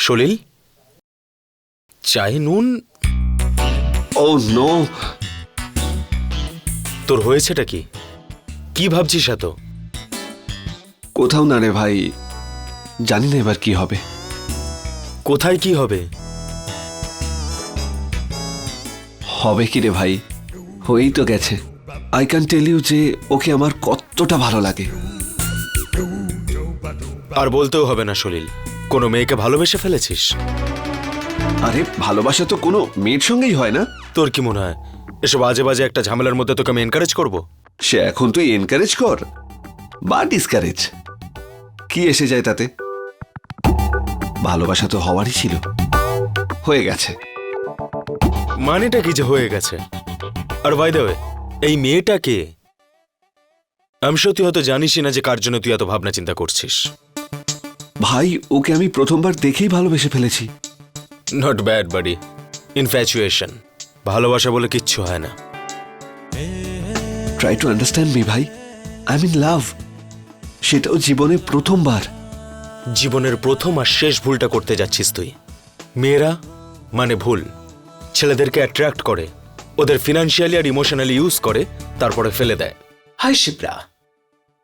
সলিল? চায়ে নুন? Oh no. তোর হয়েছেটা কি? কি ভাবছিস এত? কোথাও না রে ভাই জানি না এবার কি হবে। কোথায় কি হবে? হবে কি রে ভাই? হয়েই তো গেছে। আই ক্যান টেল ইউ যে ওকে আমার কতটা ভালো লাগে। আর বলতেও হবে না সলিল। কোনো মেয়েকে ভালোবেসে ফেলেছিস? আরে ভালোবাসা তো কোনো মেয়ের সঙ্গেই হয় না। তোর কি মনে হয়? এসব আজে বাজে একটা ঝামেলার মধ্যে তোকে আমি এনকারেজ করব? সে এখন তুই এনকারেজ কর বা ডিসকারেজ কি এসে যায় তাতে? ভালোবাসা তো হওয়ারই ছিল। হয়ে গেছে। মানেটা কি যে হয়ে গেছে? আর বাই দেবে এই মেয়েটাকে আমি সত্যি হয়তো জানিসই না যে কার জন্য তুই এত ভাবনা চিন্তা করছিস। ভাই ওকে আমি প্রথমবার দেখেই ভালোবেসে ফেলেছি। নট ব্যাড বাডি ইনফ্যাচুয়েশন ভালোবাসা বলে কিচ্ছু হয় না। ট্রাই টু আন্ডারস্ট্যান্ড মি ভাই। আই মিন লাভ সেটাও জীবনে প্রথমবার। জীবনের প্রথম আর শেষ ভুলটা করতে যাচ্ছিস তুই। মেয়েরা মানে ভুল। ছেলেদেরকে অ্যাট্রাক্ট করে। ওদের ফিনান্সিয়ালি আর ইমোশনালি ইউজ করে তারপরে ফেলে দেয়। Hi, Shipra.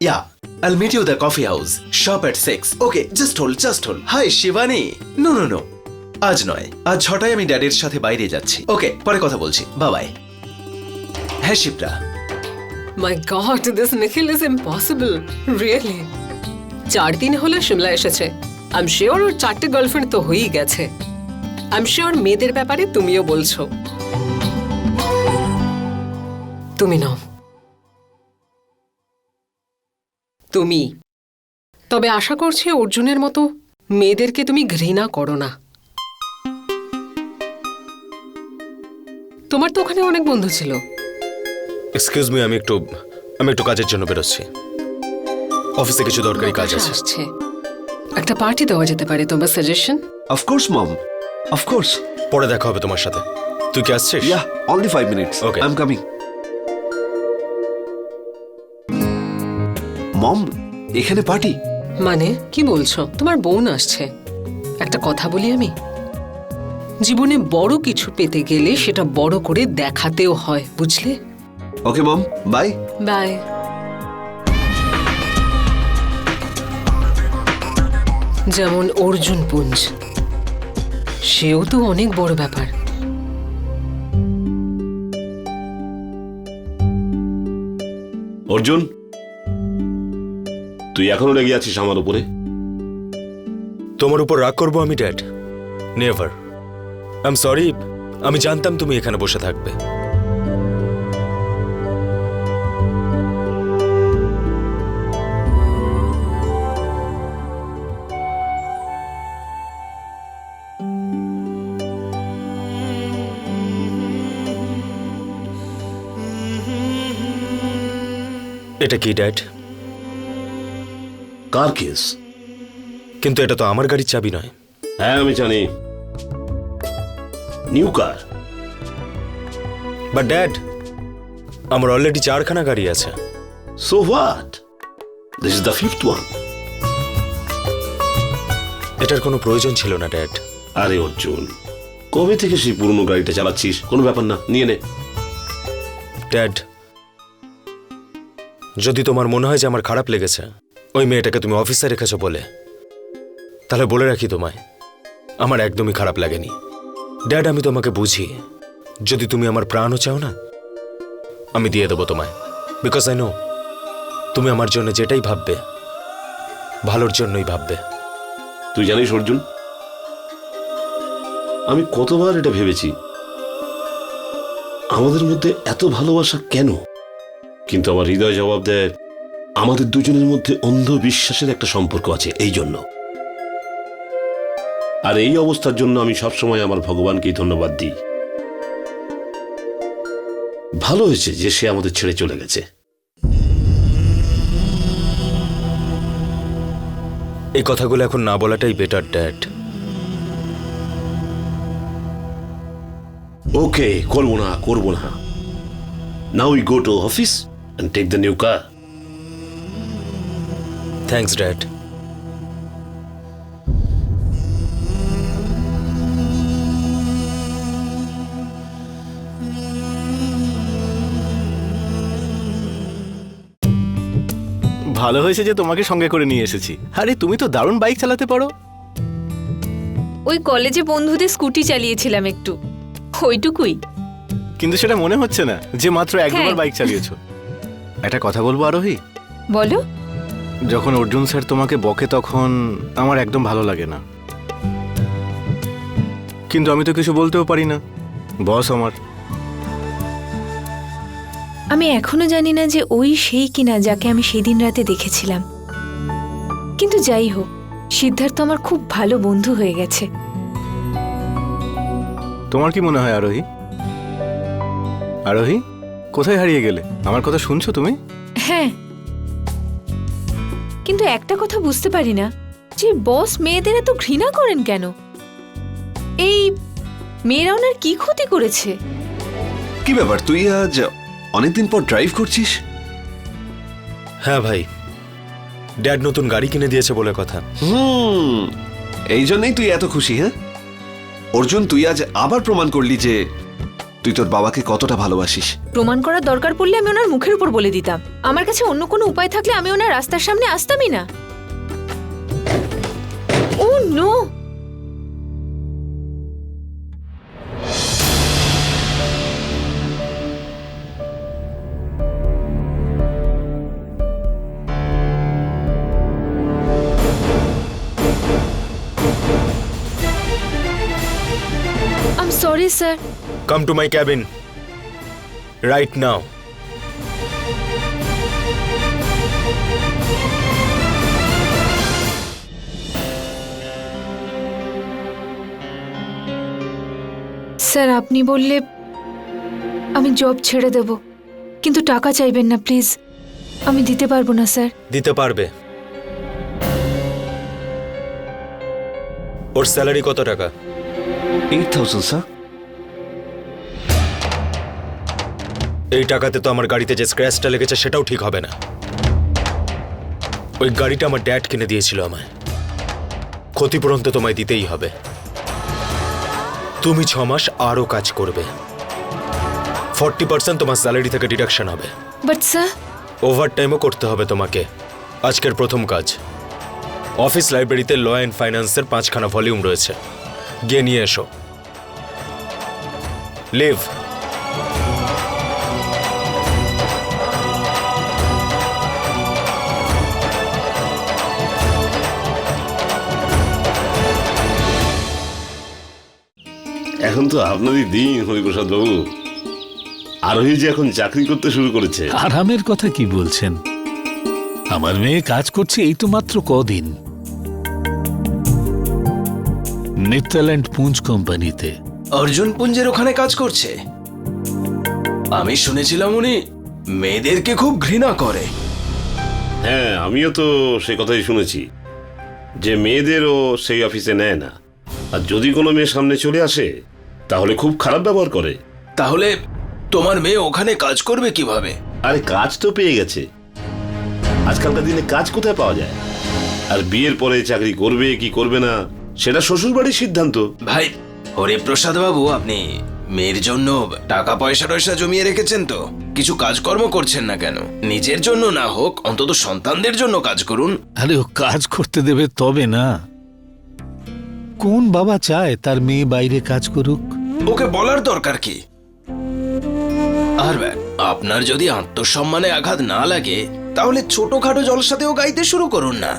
Yeah, I'll meet you at the coffee house. Shop at 6. Okay, just hold, just hold. Hi, Shivani. No, no, no. আজ নয়। আজ ছটায় আমি ড্যাডির সাথে বাইরে যাচ্ছি। ওকে পরে কথা বলছি। বাবাই হ্যাঁ Shipra. My God this Nikhil is impossible really চার দিন হলো শিমলা এসেছে। আই এম শিওর ওর চারটে গার্লফ্রেন্ড তো হয়েই গেছে। আই এম শিওর মেয়েদের ব্যাপারে তুমিও বলছো। তুমি নাও। তুমি। তবে আশা করছি অর্জুনের মতো মেয়েদেরকে তুমি ঘৃণা করো না। তোমার তো ওখানে অনেক বন্ধু ছিল। এক্সকিউজ মি আমি একটু আমি একটু কাজের জন্য বেরোচ্ছি। অফিসে কিছু দরকারি কাজ আছে। আসছে। একটা পার্টি দেওয়া যেতে পারে তোমার সাজেশন অফকোর্স মম অফকোর্স পরে দেখা হবে তোমার সাথে। তুই কি আসছিস? Yeah only five minutes Okay. I am coming mom এখানে পার্টি। মানে কি বলছো? তোমার বোন আসছে। একটা কথা বলি আমি? জীবনে বড় কিছু পেতে গেলে সেটা বড় করে দেখাতেও হয় বুঝলে? Okay mom bye. বাই। যেমন অর্জুন পুঞ্জ। সেও তো অনেক বড় ব্যাপার। অর্জুন তুই এখনও লেগে আছিস আমার উপরে? তোমার উপর রাগ করব আমি, dad. Never I am sorry আমি জানতাম তুমি এখানে বসে থাকবে। এটা কি, ড্যাড? কার কেস। কিন্তু এটা তো আমার গাড়ির চাবি নয়। হ্যাঁ আমি জানি। New car. বাট ড্যাড আমার অলরেডি চারখানা গাড়ি আছে। So what this is the fifth one এটার কোনো প্রয়োজন ছিল না ড্যাড আরে অর্জুন কবে থেকে সেই পুরনো গাড়িটা চালাচ্ছিস? কোনো ব্যাপার না নিয়ে নে। ড্যাড যদি তোমার মনে হয় যে আমার খারাপ লেগেছে ওই মেয়েটাকে তুমি অফিসে রেখেছো বলে। তাহলে বলে রাখি তোমায়, আমার একদমই খারাপ লাগেনি। ড্যাড, আমি তোমাকে বুঝি। যদি তুমি আমার প্রাণও চাও না, আমি দিয়ে দেবো তোমায়। বিকজ আই নো তুমি আমার জন্য যেটাই ভাববে, ভালোর জন্যই ভাববে। তুই জানিস, অর্জুন, আমি কতবার এটা ভেবেছি। আমাদের মধ্যে এত ভালোবাসা কেন? কিন্তু আমার হৃদয় জবাব দেয় আমাদের দুজনের মধ্যে অন্ধ বিশ্বাসের একটা সম্পর্ক আছে এই জন্য। আর এই অবস্থার জন্য আমি সবসময় আমার ভগবানকেই ধন্যবাদ দিই। ভালো হয়েছে যে সে আমাদের ছেড়ে চলে গেছে। এই কথাগুলো এখন না বলাটাই বেটার ড্যাড ওকে করব না করব না। Now we go to office and take the new car. Thanks dad ভালো হয়েছে যে তোমাকে সঙ্গে করে নিয়ে এসেছি। আরে তুমি তো দারুণ বাইক চালাতে পারো। ওই কলেজে বন্ধুদের স্কুটি চালিয়েছিলাম একটু। ওইটুকুই। কিন্তু সেটা মনে হচ্ছে না যে মাত্র একবার হ্যাঁ। বাইক চালিয়েছো। একটা কথা বলব আরোহী? বলো। যখন অর্জুন স্যার তোমাকে বকে তখন আমার একদম ভালো লাগে না। কিন্তু আমি তো কিছু বলতেও পারি না। বস আমার। আমি এখনও জানি না যে ওই সেই কিনা যাকে আমি সেদিন রাতে দেখেছিলাম। কিন্তু যাই হোক সিদ্ধার্থ আমার খুব ভালো বন্ধু হয়ে গেছে। তোমার কি মনে হয় আরোহী? আরোহী কোথায় হারিয়ে গেলে? আমার কথা শুনছো তুমি? হ্যাঁ কিন্তু একটা কথা বুঝতে পারি না যে বস মেয়েদের এত ঘৃণা করেন কেন? এই মেয়েরা ওনার কি ক্ষতি করেছে? কি ব্যাপার? তুই আজ অনেকদিন পর ড্রাইভ করছিস? হ্যাঁ ভাই ড্যাড নতুন গাড়ি কিনে দিয়েছে বলে কথা। হুম এই জন্যই তুই এত খুশি হ্যাঁ? অর্জুন তুই আজ আবার প্রমাণ করলি যে তুই তোর বাবাকে কতটা ভালোবাসিস? প্রমাণ করার দরকার পড়লে আমি ওনার মুখের উপর বলে দিতাম। আমার কাছে অন্য কোনো উপায় থাকলে আমি ওনার রাস্তার সামনে আসতামই না। ও, no! Sorry sir come to my cabin right now sir আপনি বললে আমি জব ছেড়ে দেব। কিন্তু টাকা চাইবেন না প্লিজ আমি দিতে পারব না স্যার দিতে পারবে। ওর স্যালারি কত টাকা? এইট থাউজেন্ড স্যার এই টাকাতে তো আমার গাড়িতে যে স্ক্র্যাচটা লেগেছে সেটাও ঠিক হবে না। ওই গাড়িটা আমার ড্যাড কিনে দিয়েছিল আমায়। ক্ষতিপূরণ তো তোমায় দিতেই হবে। তুমি ছ মাস আরও কাজ করবে। ফর্টি পার্সেন্ট তোমার স্যালারি থেকে ডিডাকশন হবে। বাট স্যার ওভার টাইমও করতে হবে তোমাকে। আজকের প্রথম কাজ। অফিস লাইব্রেরিতে ল অ্যান্ড ফাইন্যান্সের পাঁচখানা ভলিউম রয়েছে। গিয়ে নিয়ে এসো। লিভ এখন তো আপনারই দিন হরিপ্রসাদ বাবু। আরোহী যে এখন চাকরি করতে শুরু করেছে। আরামের কথা কি বলছেন? আমার মেয়ে কাজ করছে এই তো মাত্র কদিন। নেদারল্যান্ড পুঞ্জ কোম্পানিতে। অর্জুন পুঞ্জের ওখানে কাজ করছে। আমি শুনেছিলাম উনি মেয়েদেরকে খুব ঘৃণা করে। হ্যাঁ আমিও তো সে কথাই শুনেছি। যে মেয়েদেরও সেই অফিসে নেয় না। আর যদি কোনো মেয়ে সামনে চলে আসে তাহলে খুব খারাপ ব্যবহার করে। তাহলে তোমার মেয়ে ওখানে কাজ করবে কীভাবে? আরে কাজ তো পেয়ে গেছে। আজকালকার দিনে কাজ কোথায় পাওয়া যায়? আর বিয়ের পরে চাকরি করবে কি করবে না সেটা শ্বশুর বাড়ির সিদ্ধান্ত। ভাই হরিপ্রসাদ বাবু আপনি মেয়ের জন্য টাকা পয়সা টয়সা জমিয়ে রেখেছেন তো? কিছু কাজকর্ম করছেন না কেন? নিজের জন্য না হোক অন্তত সন্তানদের জন্য কাজ করুন। আরে ও কাজ করতে দেবে তবে না। কোন বাবা চায় তার মেয়ে বাইরে কাজ করুক? ওকে বলার দরকার কি? আর আপনার যদি আত্মসম্মানে আঘাত না লাগে তাহলে ছোটখাটো জলসাতেও গাইতে শুরু করুন না।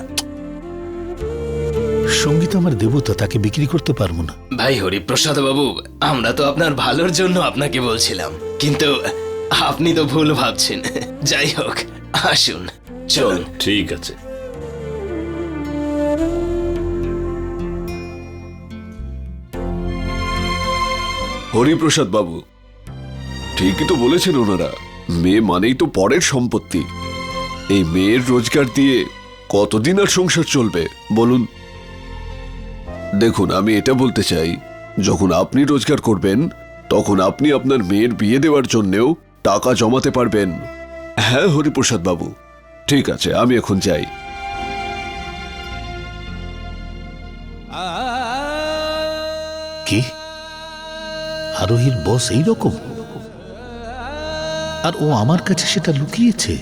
সংগীত আমার দেবতা তাকে বিক্রি করতে পারব না। ভাই হরিপ্রসাদ বাবু আমরা তো আপনার ভালোর জন্য আপনাকে বলছিলাম কিন্তু আপনি তো ভুল ভাবছেন। যাই হোক আসুন চল ঠিক আছে। হরিপ্রসাদ বাবু। ঠিকই তো বলেছেন ওনারা। মেয়ে মানেই তো পরের সম্পত্তি। এই মেয়ের রোজগার দিয়ে কতদিন আর সংসার চলবে, বলুন? দেখুন, আমি এটা বলতে চাই, যখন আপনি রোজগার করবেন, তখন আপনি আপনার মেয়ের বিয়ে দেওয়ার জন্যেও টাকা জমাতে পারবেন। হ্যাঁ হরিপ্রসাদ বাবু। ঠিক আছে, আমি এখন যাই। কি? আরোহীর বস এই রকম আর ও আমার কাছে সেটা লুকিয়েছে।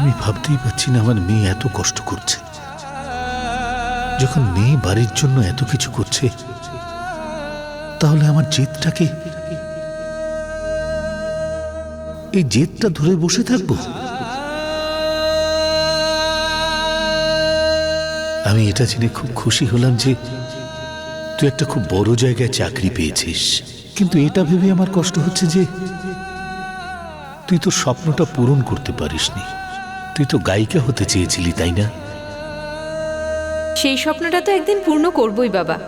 আমি ভাবতেই পারছি না আমার মেয়ে এত কষ্ট করছে। যখন মেয়ে বাড়ির জন্য এত কিছু করছে, তাহলে আমার জেদটাকে এই জেদটা ধরে বসে থাকব? আমি এটা জেনে খুব খুশি হলাম যে তুই একটা খুব বড় জায়গায় চাকরি পেয়েছিস। কিন্তু এটা ভেবে আমার কষ্ট হচ্ছে যে তুই তো স্বপ্নটা পূরণ করতে পারিসনি। তুই তো গায়িকা হতে চেয়েছিলি, তাই না? সেই স্বপ্নটা তো একদিন পূর্ণ করবই, বাবা।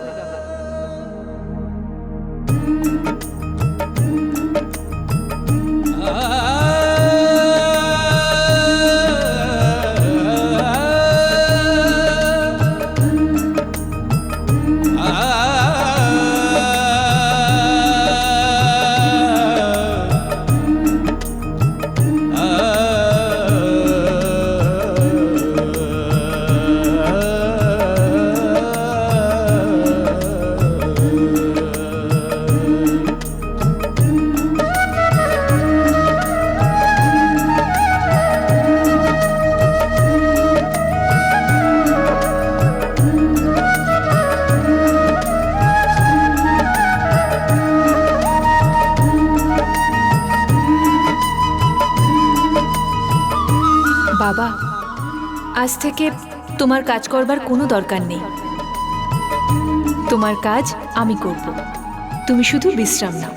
আজ থেকে তোমার কাজ করবার কোনো দরকার নেই। তোমার কাজ আমি করব। তুমি শুধু বিশ্রাম নাও।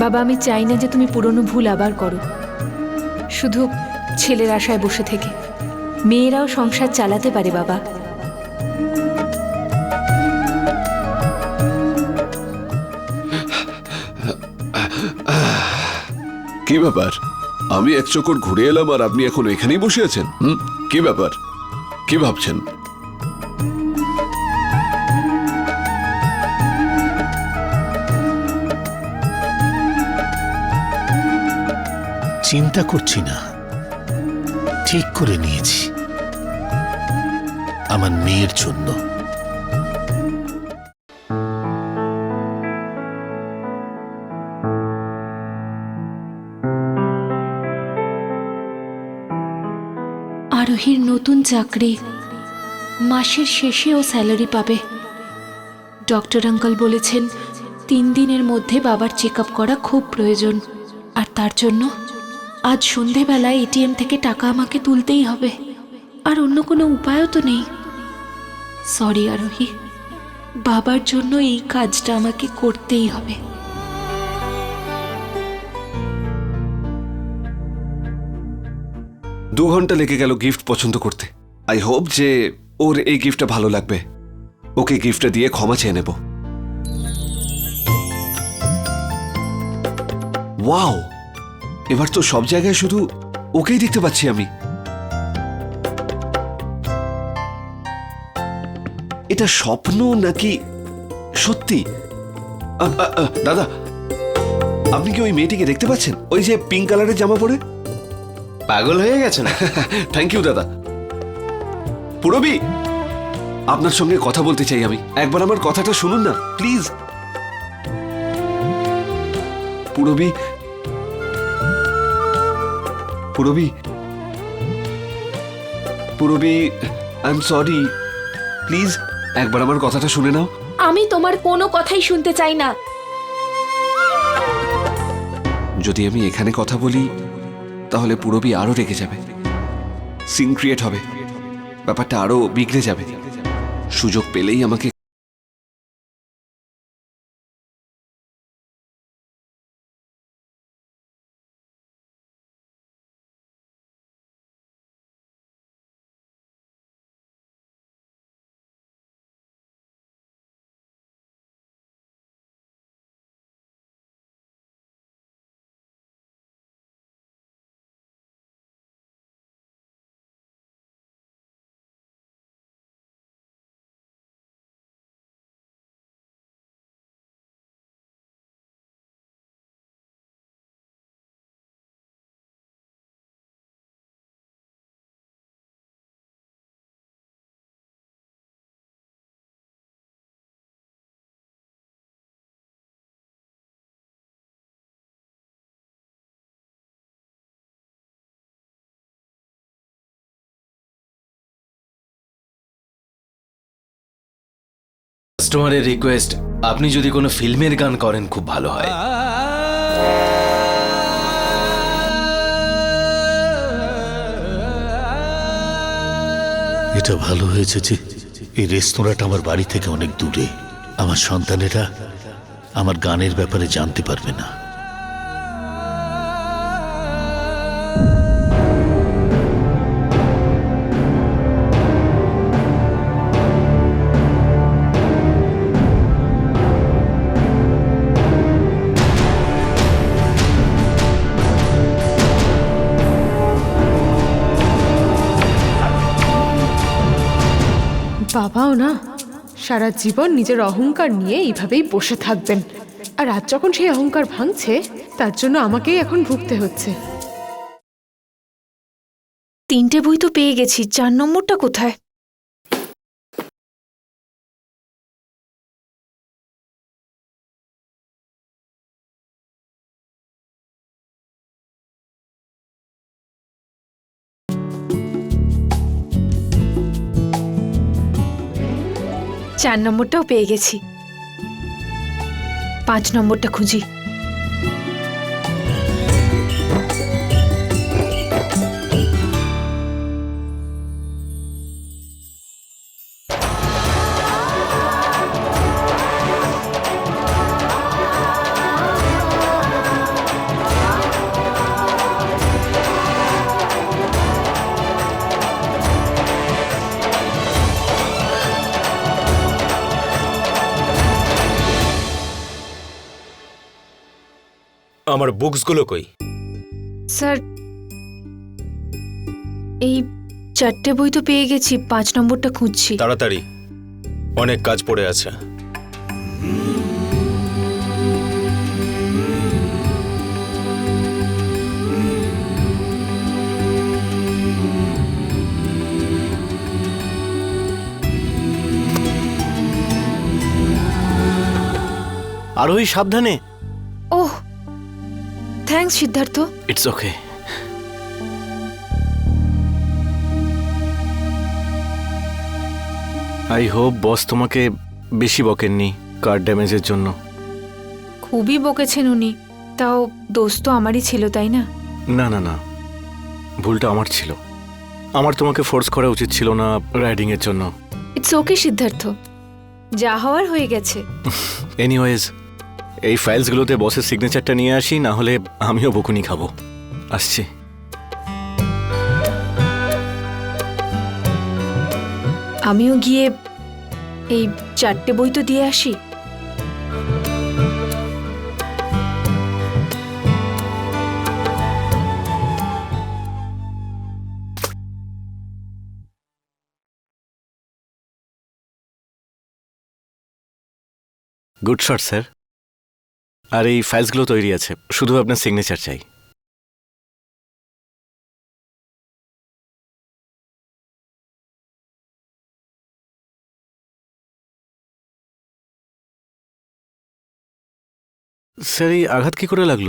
বাবা, আমি চাই না যে তুমি পুরনো ভুল আবার করো। শুধু ছেলের আশায় বসে থেকে। মেয়েরাও সংসার চালাতে পারে, বাবা। কি ব্যাপার? আমি এক চক্কর ঘুরে এলাম আর আপনি এখন এখানেই বসে আছেন? কি ব্যাপার? কি ভাবছেন? চিন্তা করছি না। ঠিক করে নিয়েছি। আমার মেয়ের জন্য। চাকরি। মাসের শেষে ও স্যালারি পাবে। ডক্টর আঙ্কল বলেছেন, তিন দিনের মধ্যে বাবার চেক করা খুব প্রয়োজন। আর তার জন্য, আজ সন্ধেবেলায় এটিএম থেকে টাকা আমাকে তুলতেই হবে। আর অন্য কোনো উপায়ও তো নেই। সরি, আরোহী। বাবার জন্য এই কাজটা আমাকে করতেই হবে। দু ঘণ্টা লেগে গেল গিফট পছন্দ করতে। আই হোপ যে ওর এই গিফটটা ভালো লাগবে। ওকে গিফটটা দিয়ে ক্ষমা চেয়ে নেব। ওয়াও এবার তো সব জায়গায় শুধু ওকেই দেখতে পাচ্ছি আমি। এটা স্বপ্ন নাকি সত্যি? দাদা আপনি কি ওই মেয়েটিকে দেখতে পাচ্ছেন? ওই যে পিঙ্ক কালারের জামা পরে? পাগল হয়ে গেছে না? থ্যাংক ইউ দাদা। পুরবি আপনার সঙ্গে কথা বলতে চাই আমি। একবার আমার কথাটা শুনুন না please. Purbi Purbi Purbi I am sorry please একবার আমার কথাটা শুনে নাও। আমি তোমার কোনো কথাই শুনতে চাই না। যদি আমি এখানে কথা বলি তাহলে পুরবি আরও রেগে যাবে। সিন ক্রিয়েট হবে। ব্যাপারটা আরও বিগড়ে যাবে। সুযোগ পেলেই আমাকে কাস্টমারের রিকোয়েস্ট আপনি যদি কোনো ফিল্মের গান করেন, খুব ভালো হয়। এটা ভালো হয়েছে যে এই রেস্তোরাঁটা আমার বাড়ি থেকে অনেক দূরে। আমার সন্তানেরা আমার গানের ব্যাপারে জানতে পারবে না। সারা জীবন নিজের অহংকার নিয়ে এইভাবেই বসে থাকবেন। আর আজ যখন সেই অহংকার ভাঙছে, তার জন্য আমাকেই এখন ভুগতে হচ্ছে। তিনটে বই তো পেয়ে গেছি, চার নম্বরটা কোথায়? চার নম্বরটাও পেয়ে গেছি। পাঁচ নম্বরটা খুঁজি। আমার বুকসগুলো কই? স্যার এই চারটে বই তো পেয়ে গেছি পাঁচ নম্বরটা খুঁজছি। তাড়াতাড়ি অনেক কাজ পড়ে আছে। আরোহী সাবধানে। ওহ thanks Siddharth it's okay I hope boss তোমাকে বেশি বকেননি কার ড্যামেজের জন্য। খুবই বকেছেন উনি। তাও দোষ তো আমারই ছিল তাই না? না না না। ভুলটা আমার ছিল। আমার তোমাকে ফোর্স করা উচিত ছিল না রাইডিং এর জন্য। ইটস ওকে সিদ্ধার্থ যা হওয়ার হয়ে গেছে। এনিওয়েজ এই ফাইলসগুলোতে বসের সিগনেচারটা নিয়ে আসি না হলে আমিও বকুনি খাব। আসছি। আমিও গিয়ে এই চারটে বই তো দিয়ে আসি। গুড শট স্যার আর এই ফাইলসগুলো তৈরি আছে। শুধু আপনার সিগনেচার চাই। স্যার, এই আঘাত কি করে লাগল?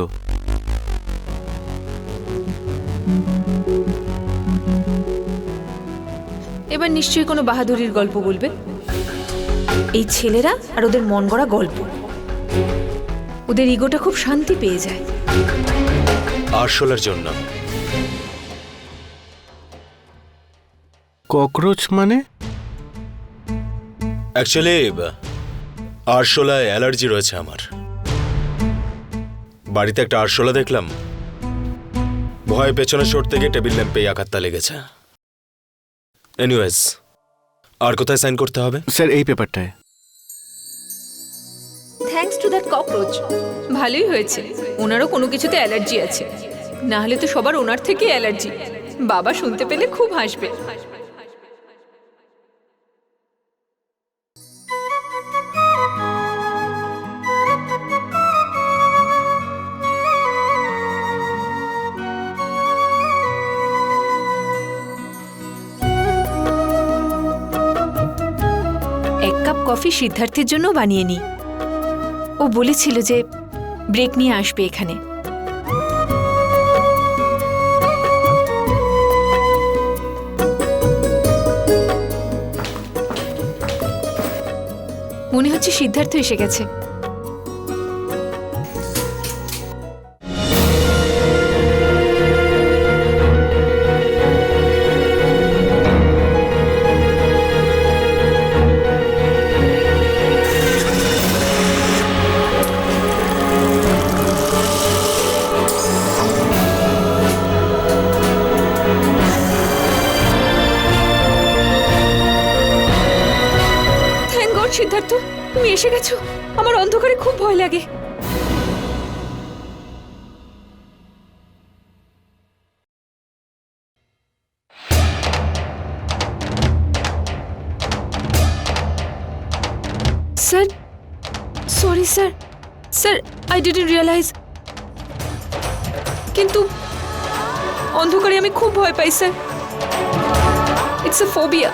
এবার নিশ্চয়ই কোনো বাহাদুরির গল্প বলবে। এই ছেলেরা আর ওদের মন গড়া গল্প। ওদের ইগোটা খুব শান্তি পেয়ে যায়। আরশোলার জন্য। ককরোচ মানে? অ্যাকচুয়ালি আরশোলায় অ্যালার্জি রয়েছে আমার। বাড়িতে একটা আরশোলা দেখলাম। ভয়ে পেছনে সরতে গিয়ে টেবিল ল্যাম্পে আঘাতটা লেগেছে। এনিওয়েজ আর কোথায় সাইন করতে হবে? স্যার এই পেপারটায়। That cockroach. ভালোই হয়েছে। ওনারও কোনো কিছুতে অ্যালার্জি আছে। না হলে তো সবার ওনার থেকে অ্যালার্জি। বাবা শুনতে পেলে খুব হাসবে। এক কাপ কফি সিদ্ধার্থের জন্য বানিয়ে নি ও বলেছিল যে ব্রেক নিয়ে আসবে এখানে। মনে হচ্ছে সিদ্ধার্থ এসে গেছে। Sorry sir sir I didn't realise কিন্তু অন্ধকারে আমি খুব ভয় পাই স্যার ইটস এ ফোবিয়া